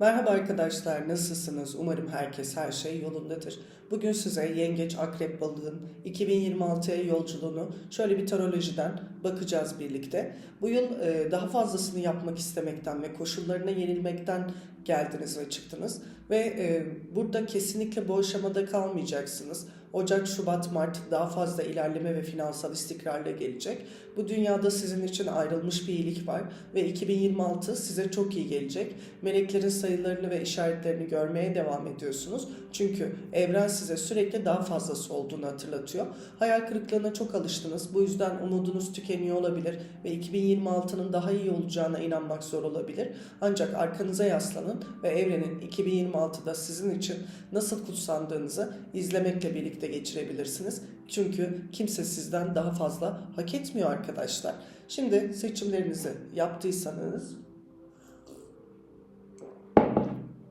Merhaba arkadaşlar, nasılsınız? Umarım herkes her şey yolundadır. Bugün size Yengeç Akrep Balığın 2026'ya yolculuğunu şöyle bir tarolojiden bakacağız birlikte. Bu yıl e, daha fazlasını yapmak istemekten ve koşullarına yenilmekten geldiniz ve çıktınız. Ve e, burada kesinlikle bu aşamada kalmayacaksınız. Ocak, Şubat, Mart daha fazla ilerleme ve finansal istikrarla gelecek. Bu dünyada sizin için ayrılmış bir iyilik var ve 2026 size çok iyi gelecek. Meleklerin sayılarını ve işaretlerini görmeye devam ediyorsunuz. Çünkü evren size sürekli daha fazlası olduğunu hatırlatıyor. Hayal kırıklığına çok alıştınız. Bu yüzden umudunuz tükeniyor olabilir ve 2026'nın daha iyi olacağına inanmak zor olabilir. Ancak arkanıza yaslanın ve evrenin 2026'da sizin için nasıl kutsandığınızı izlemekle birlikte geçirebilirsiniz. Çünkü kimse sizden daha fazla hak etmiyor arkadaşlar. Şimdi seçimlerinizi yaptıysanız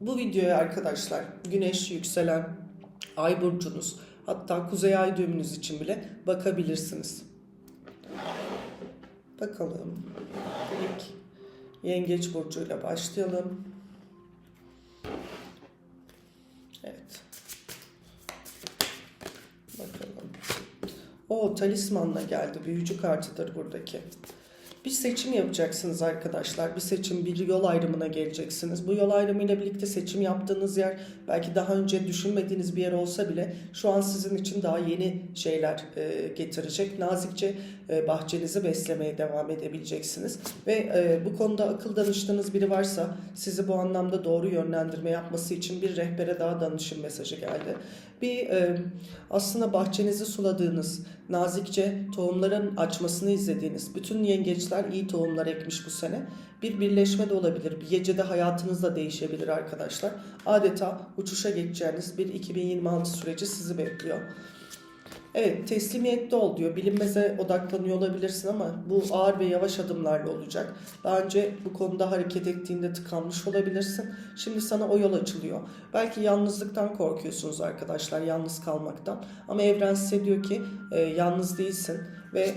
bu videoya arkadaşlar güneş yükselen ay burcunuz hatta kuzey ay düğümünüz için bile bakabilirsiniz. Bakalım. İlk yengeç burcuyla başlayalım. O talismanla geldi. Büyücü kartıdır buradaki. Bir seçim yapacaksınız arkadaşlar. Bir seçim, bir yol ayrımına geleceksiniz. Bu yol ayrımıyla birlikte seçim yaptığınız yer belki daha önce düşünmediğiniz bir yer olsa bile şu an sizin için daha yeni şeyler e, getirecek. Nazikçe e, bahçenizi beslemeye devam edebileceksiniz. Ve e, bu konuda akıl danıştığınız biri varsa sizi bu anlamda doğru yönlendirme yapması için bir rehbere daha danışın mesajı geldi. Bir e, aslında bahçenizi suladığınız, nazikçe tohumların açmasını izlediğiniz, bütün yengeçler iyi tohumlar ekmiş bu sene. Bir birleşme de olabilir. Bir gecede hayatınız da değişebilir arkadaşlar. Adeta uçuşa geçeceğiniz bir 2026 süreci sizi bekliyor. Evet teslimiyette ol diyor. Bilinmeze odaklanıyor olabilirsin ama bu ağır ve yavaş adımlarla olacak. Daha önce bu konuda hareket ettiğinde tıkanmış olabilirsin. Şimdi sana o yol açılıyor. Belki yalnızlıktan korkuyorsunuz arkadaşlar. Yalnız kalmaktan. Ama evren size diyor ki e, yalnız değilsin ve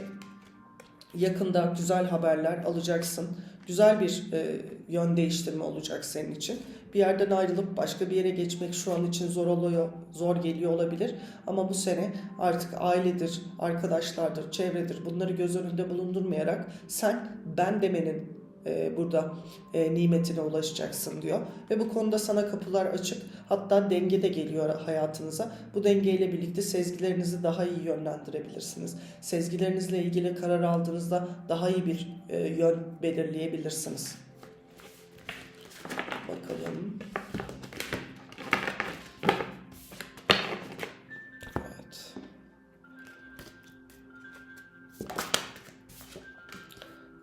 yakında güzel haberler alacaksın. Güzel bir e, yön değiştirme olacak senin için. Bir yerden ayrılıp başka bir yere geçmek şu an için zor oluyor, zor geliyor olabilir. Ama bu sene artık ailedir, arkadaşlardır, çevredir bunları göz önünde bulundurmayarak sen ben demenin e, burada e, nimetine ulaşacaksın diyor. Ve bu konuda sana kapılar açık. Hatta denge de geliyor hayatınıza. Bu dengeyle birlikte sezgilerinizi daha iyi yönlendirebilirsiniz. Sezgilerinizle ilgili karar aldığınızda daha iyi bir e, yön belirleyebilirsiniz. Bakalım. Evet.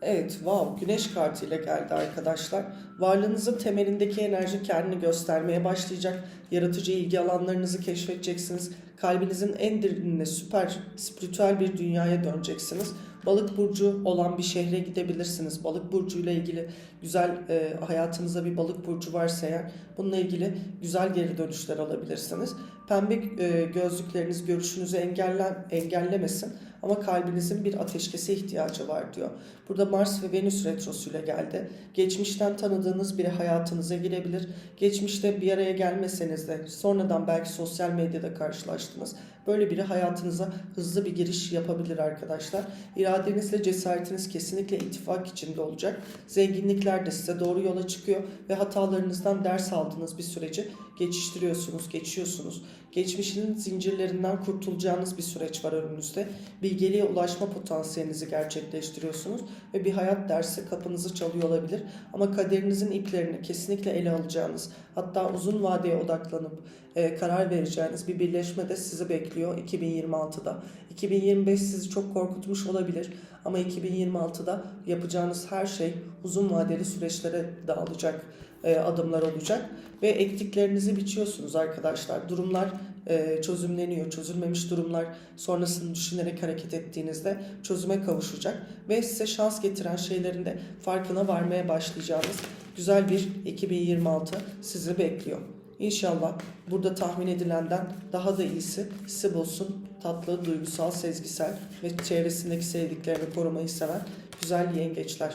Evet, wow, güneş kartıyla geldi arkadaşlar. Varlığınızın temelindeki enerji kendini göstermeye başlayacak. Yaratıcı ilgi alanlarınızı keşfedeceksiniz. Kalbinizin en derinine süper, spiritüel bir dünyaya döneceksiniz. Balık burcu olan bir şehre gidebilirsiniz. Balık burcuyla ilgili güzel e, hayatınızda bir balık burcu varsa eğer bununla ilgili güzel geri dönüşler alabilirsiniz. Pembe e, gözlükleriniz görüşünüzü engellen, engellemesin ama kalbinizin bir ateşkese ihtiyacı var diyor. Burada Mars ve Venüs retrosuyla geldi. Geçmişten tanıdığınız biri hayatınıza girebilir. Geçmişte bir araya gelmeseniz de sonradan belki sosyal medyada karşılaştınız. Böyle biri hayatınıza hızlı bir giriş yapabilir arkadaşlar. İradenizle cesaretiniz kesinlikle ittifak içinde olacak. Zenginlikler de size doğru yola çıkıyor ve hatalarınızdan ders aldığınız bir süreci geçiştiriyorsunuz, geçiyorsunuz. Geçmişinin zincirlerinden kurtulacağınız bir süreç var önünüzde. Bilgeliğe ulaşma potansiyelinizi gerçekleştiriyorsunuz ve bir hayat dersi kapınızı çalıyor olabilir. Ama kaderinizin iplerini kesinlikle ele alacağınız, hatta uzun vadeye odaklanıp e, karar vereceğiniz bir birleşme de sizi bekliyor 2026'da. 2025 sizi çok korkutmuş olabilir ama 2026'da yapacağınız her şey uzun vadeli süreçlere dağılacak e, adımlar olacak ve ektiklerinizi biçiyorsunuz arkadaşlar. Durumlar e, çözümleniyor. Çözülmemiş durumlar sonrasını düşünerek hareket ettiğinizde çözüme kavuşacak ve size şans getiren şeylerin de farkına varmaya başlayacağınız güzel bir 2026 sizi bekliyor. İnşallah burada tahmin edilenden daha da iyisi sizi bulsun. Tatlı, duygusal, sezgisel ve çevresindeki sevdiklerini korumayı seven güzel yengeçler.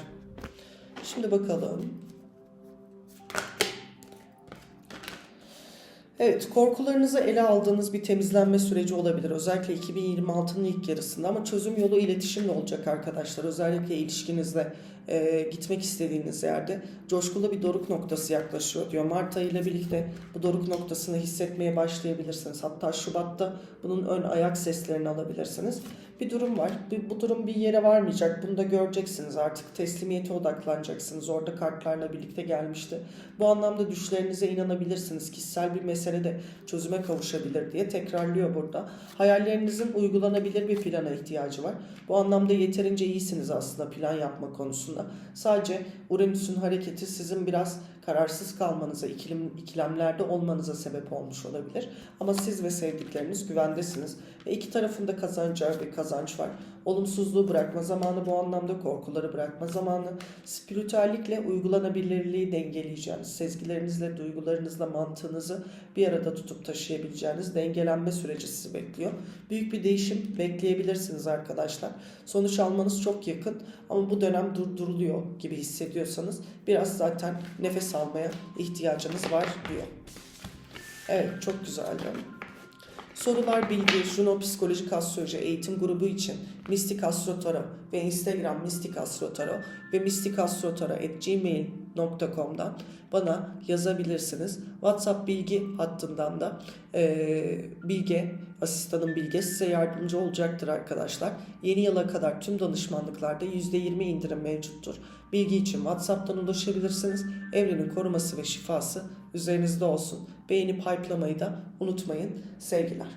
Şimdi bakalım. Evet, korkularınızı ele aldığınız bir temizlenme süreci olabilir. Özellikle 2026'nın ilk yarısında ama çözüm yolu iletişimle olacak arkadaşlar. Özellikle ilişkinizde e, gitmek istediğiniz yerde coşkulu bir doruk noktası yaklaşıyor diyor. Mart ayı ile birlikte bu doruk noktasını hissetmeye başlayabilirsiniz. Hatta Şubat'ta bunun ön ayak seslerini alabilirsiniz. Bir durum var. Bir- Bu durum bir yere varmayacak. Bunu da göreceksiniz artık. Teslimiyete odaklanacaksınız. Orada kartlarla birlikte gelmişti. Bu anlamda düşlerinize inanabilirsiniz. Kişisel bir mesele de çözüme kavuşabilir diye tekrarlıyor burada. Hayallerinizin uygulanabilir bir plana ihtiyacı var. Bu anlamda yeterince iyisiniz aslında plan yapma konusunda. Sadece Uranüs'ün hareketi sizin biraz kararsız kalmanıza, ikilim, ikilemlerde olmanıza sebep olmuş olabilir. Ama siz ve sevdikleriniz güvendesiniz ve iki tarafın da kazanacağı bir kazanç var. Olumsuzluğu bırakma zamanı bu anlamda korkuları bırakma zamanı. Spiritüellikle uygulanabilirliği dengeleyeceğiniz, sezgilerinizle, duygularınızla, mantığınızı bir arada tutup taşıyabileceğiniz dengelenme süreci sizi bekliyor. Büyük bir değişim bekleyebilirsiniz arkadaşlar. Sonuç almanız çok yakın ama bu dönem durduruluyor gibi hissediyorsanız biraz zaten nefes almaya ihtiyacınız var diyor. Evet çok güzel canım. Sorular bilgi, Juno Psikolojik Astroloji eğitim grubu için Mistik Astro Tarot ve Instagram Mistik Astro Tarot ve mistikastrotarot.gmail.com'dan bana yazabilirsiniz. WhatsApp bilgi hattından da e, Bilge, asistanım Bilge size yardımcı olacaktır arkadaşlar. Yeni yıla kadar tüm danışmanlıklarda %20 indirim mevcuttur. Bilgi için WhatsApp'tan ulaşabilirsiniz. Evrenin koruması ve şifası üzerinizde olsun. Beğenip hype'lamayı da unutmayın. Sevgiler.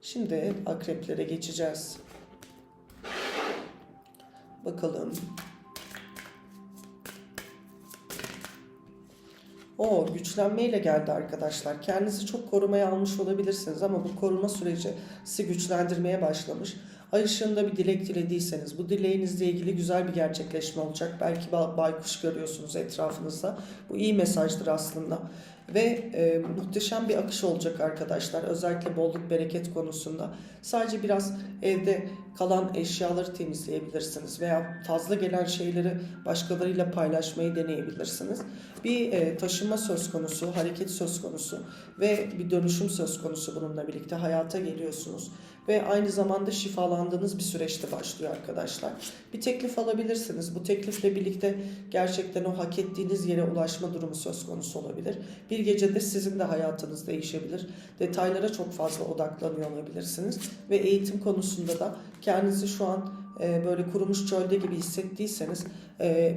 Şimdi akreplere geçeceğiz. Bakalım. O güçlenmeyle geldi arkadaşlar. Kendinizi çok korumaya almış olabilirsiniz ama bu koruma süreci sizi güçlendirmeye başlamış. Ay ışığında bir dilek dilediyseniz bu dileğinizle ilgili güzel bir gerçekleşme olacak. Belki ba- baykuş görüyorsunuz etrafınızda. Bu iyi mesajdır aslında. Ve e, muhteşem bir akış olacak arkadaşlar. Özellikle bolluk bereket konusunda. Sadece biraz evde kalan eşyaları temizleyebilirsiniz veya fazla gelen şeyleri başkalarıyla paylaşmayı deneyebilirsiniz. Bir e, taşıma söz konusu, hareket söz konusu ve bir dönüşüm söz konusu bununla birlikte hayata geliyorsunuz ve aynı zamanda şifalandığınız bir süreçte başlıyor arkadaşlar. Bir teklif alabilirsiniz. Bu teklifle birlikte gerçekten o hak ettiğiniz yere ulaşma durumu söz konusu olabilir. Bir gecede sizin de hayatınız değişebilir. Detaylara çok fazla odaklanıyor olabilirsiniz ve eğitim konusunda da kendinizi şu an e, böyle kurumuş çölde gibi hissettiyseniz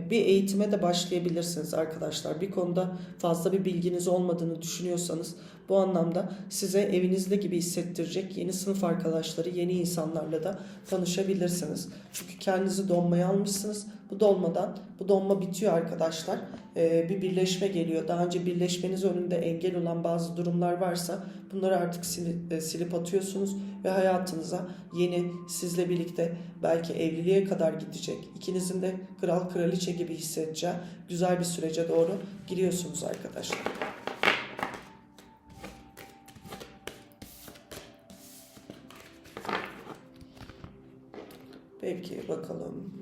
bir eğitime de başlayabilirsiniz arkadaşlar. Bir konuda fazla bir bilginiz olmadığını düşünüyorsanız bu anlamda size evinizde gibi hissettirecek yeni sınıf arkadaşları, yeni insanlarla da tanışabilirsiniz. Çünkü kendinizi donmaya almışsınız. Bu dolmadan, bu donma bitiyor arkadaşlar. E, bir birleşme geliyor. Daha önce birleşmeniz önünde engel olan bazı durumlar varsa bunları artık silip, e, silip atıyorsunuz ve hayatınıza yeni sizle birlikte belki evliliğe kadar gidecek. İkinizin de kral kraliçe gibi hissedeceği güzel bir sürece doğru giriyorsunuz arkadaşlar. Peki bakalım.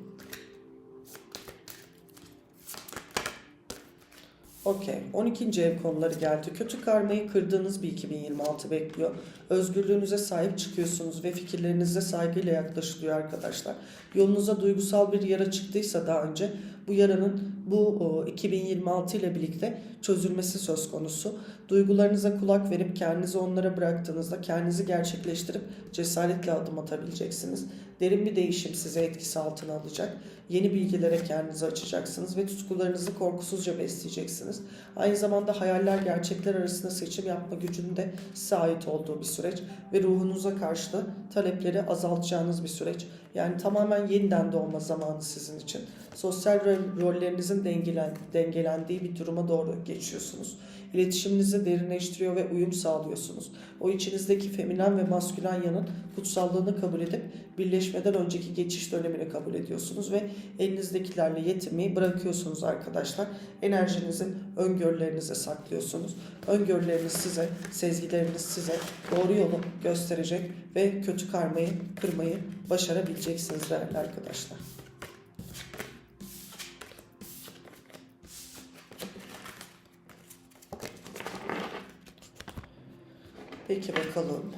Okey. 12. ev konuları geldi. Kötü karmayı kırdığınız bir 2026 bekliyor. Özgürlüğünüze sahip çıkıyorsunuz ve fikirlerinize saygıyla yaklaşılıyor arkadaşlar. Yolunuza duygusal bir yara çıktıysa daha önce bu yaranın bu o, 2026 ile birlikte çözülmesi söz konusu. Duygularınıza kulak verip kendinizi onlara bıraktığınızda kendinizi gerçekleştirip cesaretle adım atabileceksiniz. Derin bir değişim size etkisi altına alacak. Yeni bilgilere kendinizi açacaksınız ve tutkularınızı korkusuzca besleyeceksiniz. Aynı zamanda hayaller gerçekler arasında seçim yapma gücünün de size ait olduğu bir süreç ve ruhunuza karşı da talepleri azaltacağınız bir süreç. Yani tamamen yeniden doğma zamanı sizin için. Sosyal rol- rollerinizin dengelen, dengelendiği bir duruma doğru geçiyorsunuz. İletişiminizi derinleştiriyor ve uyum sağlıyorsunuz. O içinizdeki feminen ve maskülen yanın kutsallığını kabul edip birleşmeden önceki geçiş dönemini kabul ediyorsunuz ve elinizdekilerle yetinmeyi bırakıyorsunuz arkadaşlar. Enerjinizi öngörülerinize saklıyorsunuz. Öngörüleriniz size, sezgileriniz size doğru yolu gösterecek ve kötü karmayı kırmayı başarabileceksiniz değerli arkadaşlar. Peki bakalım.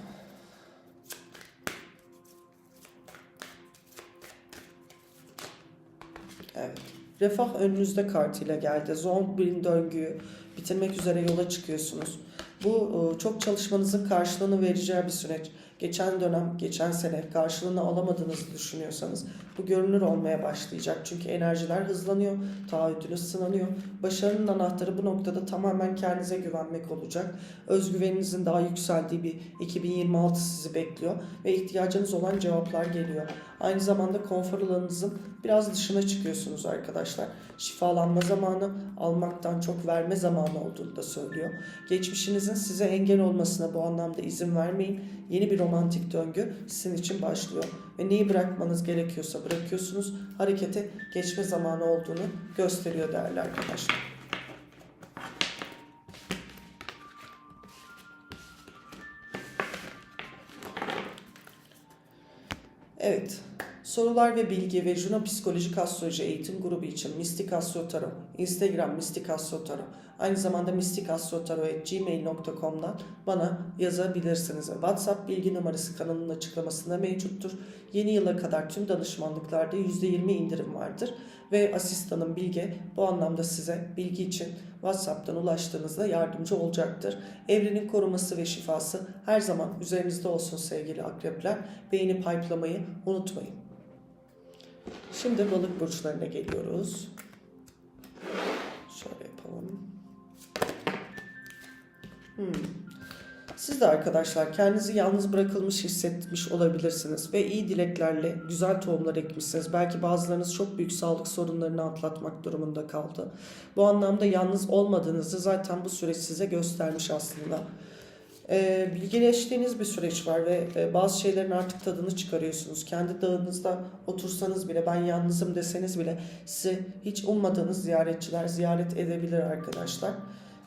Evet. Refah önünüzde kartıyla geldi. Zombie döngüyü bitirmek üzere yola çıkıyorsunuz. Bu e, çok çalışmanızın karşılığını vereceği bir süreç. Geçen dönem, geçen sene karşılığını alamadığınızı düşünüyorsanız bu görünür olmaya başlayacak. Çünkü enerjiler hızlanıyor, taahhütünüz sınanıyor. Başarının anahtarı bu noktada tamamen kendinize güvenmek olacak. Özgüveninizin daha yükseldiği bir 2026 sizi bekliyor ve ihtiyacınız olan cevaplar geliyor. Aynı zamanda konfor alanınızın biraz dışına çıkıyorsunuz arkadaşlar. Şifalanma zamanı, almaktan çok verme zamanı olduğunu da söylüyor. Geçmişinizin size engel olmasına bu anlamda izin vermeyin. Yeni bir romantik döngü sizin için başlıyor. Ve neyi bırakmanız gerekiyorsa bırakıyorsunuz. Harekete geçme zamanı olduğunu gösteriyor değerli arkadaşlar. Evet. Sorular ve bilgi ve Juno Psikolojik Astroloji Eğitim Grubu için Mistik Astro Tarot, Instagram Mistik Astro Tarot, aynı zamanda mistikastrotaro.gmail.com'dan bana yazabilirsiniz. WhatsApp bilgi numarası kanalının açıklamasında mevcuttur. Yeni yıla kadar tüm danışmanlıklarda %20 indirim vardır. Ve asistanım Bilge bu anlamda size bilgi için WhatsApp'tan ulaştığınızda yardımcı olacaktır. Evrenin koruması ve şifası her zaman üzerinizde olsun sevgili akrepler. Beğenip hype'lamayı unutmayın. Şimdi balık burçlarına geliyoruz. Hmm. Siz de arkadaşlar kendinizi yalnız bırakılmış hissetmiş olabilirsiniz ve iyi dileklerle güzel tohumlar ekmişsiniz. Belki bazılarınız çok büyük sağlık sorunlarını atlatmak durumunda kaldı. Bu anlamda yalnız olmadığınızı zaten bu süreç size göstermiş aslında. Ee, bilgileştiğiniz bir süreç var ve e, bazı şeylerin artık tadını çıkarıyorsunuz. Kendi dağınızda otursanız bile ben yalnızım deseniz bile sizi hiç ummadığınız ziyaretçiler ziyaret edebilir arkadaşlar.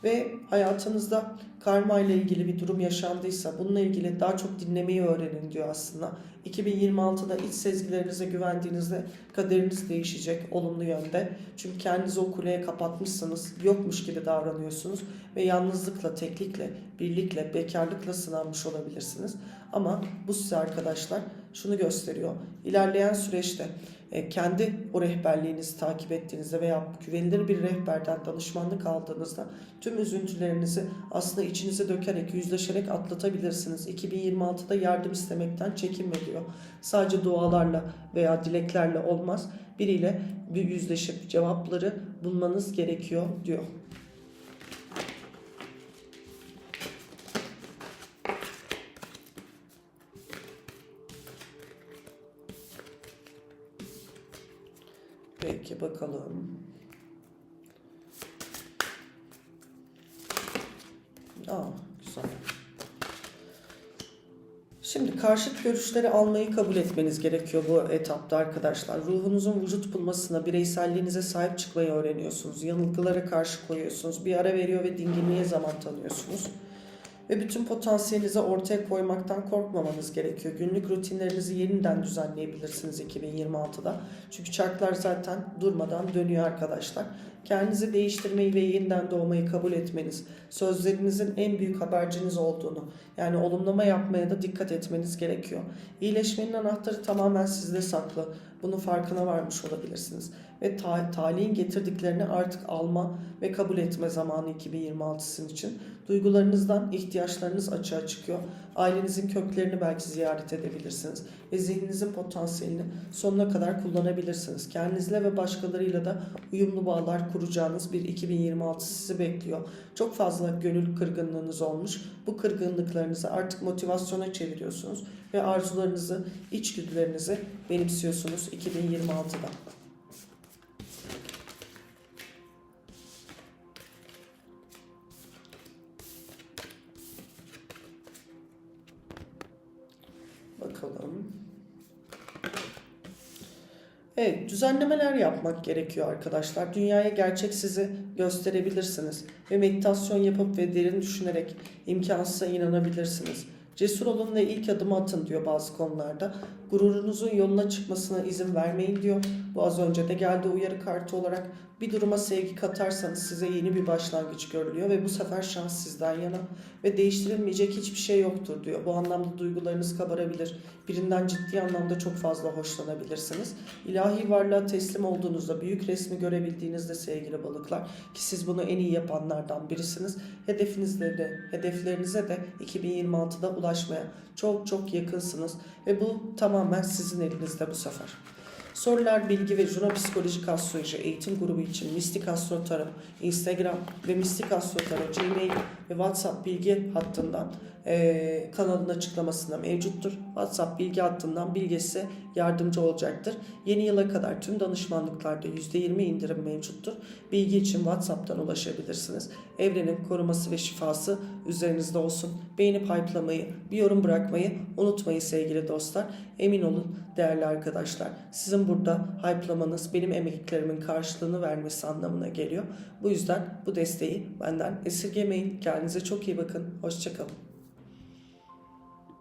Ve hayatınızda karma ile ilgili bir durum yaşandıysa bununla ilgili daha çok dinlemeyi öğrenin diyor aslında. 2026'da iç sezgilerinize güvendiğinizde kaderiniz değişecek olumlu yönde. Çünkü kendinizi o kuleye kapatmışsınız, yokmuş gibi davranıyorsunuz ve yalnızlıkla, teklikle, birlikle, bekarlıkla sınanmış olabilirsiniz. Ama bu size arkadaşlar şunu gösteriyor. İlerleyen süreçte e, kendi o rehberliğinizi takip ettiğinizde veya güvenilir bir rehberden danışmanlık aldığınızda tüm üzüntülerinizi aslında içinize dökerek, yüzleşerek atlatabilirsiniz. 2026'da yardım istemekten çekinme diyor. Sadece dualarla veya dileklerle olmaz. Biriyle bir yüzleşip cevapları bulmanız gerekiyor diyor. Peki bakalım. Karşıt görüşleri almayı kabul etmeniz gerekiyor bu etapta arkadaşlar. Ruhunuzun vücut bulmasına, bireyselliğinize sahip çıkmayı öğreniyorsunuz. Yanılgılara karşı koyuyorsunuz. Bir ara veriyor ve dinginliğe zaman tanıyorsunuz. Ve bütün potansiyelinizi ortaya koymaktan korkmamanız gerekiyor. Günlük rutinlerinizi yeniden düzenleyebilirsiniz 2026'da. Çünkü çarklar zaten durmadan dönüyor arkadaşlar. Kendinizi değiştirmeyi ve yeniden doğmayı kabul etmeniz, sözlerinizin en büyük haberciniz olduğunu, yani olumlama yapmaya da dikkat etmeniz gerekiyor. İyileşmenin anahtarı tamamen sizde saklı. Bunun farkına varmış olabilirsiniz. Ve ta talihin getirdiklerini artık alma ve kabul etme zamanı 2026 sizin için. Duygularınızdan ihtiyaçlarınız açığa çıkıyor. Ailenizin köklerini belki ziyaret edebilirsiniz. Ve zihninizin potansiyelini sonuna kadar kullanabilirsiniz. Kendinizle ve başkalarıyla da uyumlu bağlar kuracağınız bir 2026 sizi bekliyor. Çok fazla gönül kırgınlığınız olmuş. Bu kırgınlıklarınızı artık motivasyona çeviriyorsunuz. Ve arzularınızı, içgüdülerinizi benimsiyorsunuz 2026'da. Bakalım. Evet, düzenlemeler yapmak gerekiyor arkadaşlar. Dünyaya gerçek sizi gösterebilirsiniz. Ve meditasyon yapıp ve derin düşünerek imkansıza inanabilirsiniz. Cesur olun ve ilk adımı atın diyor bazı konularda. Gururunuzun yoluna çıkmasına izin vermeyin diyor. Bu az önce de geldi uyarı kartı olarak. Bir duruma sevgi katarsanız size yeni bir başlangıç görülüyor ve bu sefer şans sizden yana ve değiştirilmeyecek hiçbir şey yoktur diyor. Bu anlamda duygularınız kabarabilir. Birinden ciddi anlamda çok fazla hoşlanabilirsiniz. İlahi varlığa teslim olduğunuzda, büyük resmi görebildiğinizde sevgili balıklar ki siz bunu en iyi yapanlardan birisiniz. Hedefinizde de, hedeflerinize de 2026'da ulaşmaya çok çok yakınsınız ve bu tamamen sizin elinizde bu sefer. Sorular, bilgi ve Juno Psikolojik Astroloji eğitim grubu için Mistik Astro Tarot, Instagram ve Mistik Astro Tarot, Gmail ve WhatsApp bilgi hattından eee kanalın açıklamasında mevcuttur. WhatsApp bilgi hattından bilgi size yardımcı olacaktır. Yeni yıla kadar tüm danışmanlıklarda %20 indirim mevcuttur. Bilgi için WhatsApp'tan ulaşabilirsiniz. Evrenin koruması ve şifası üzerinizde olsun. Beğenip hype'lamayı, bir yorum bırakmayı unutmayın sevgili dostlar. Emin olun değerli arkadaşlar. Sizin burada hype'lamanız benim emeklerimin karşılığını vermesi anlamına geliyor. Bu yüzden bu desteği benden esirgemeyin. Kendinize çok iyi bakın. Hoşçakalın.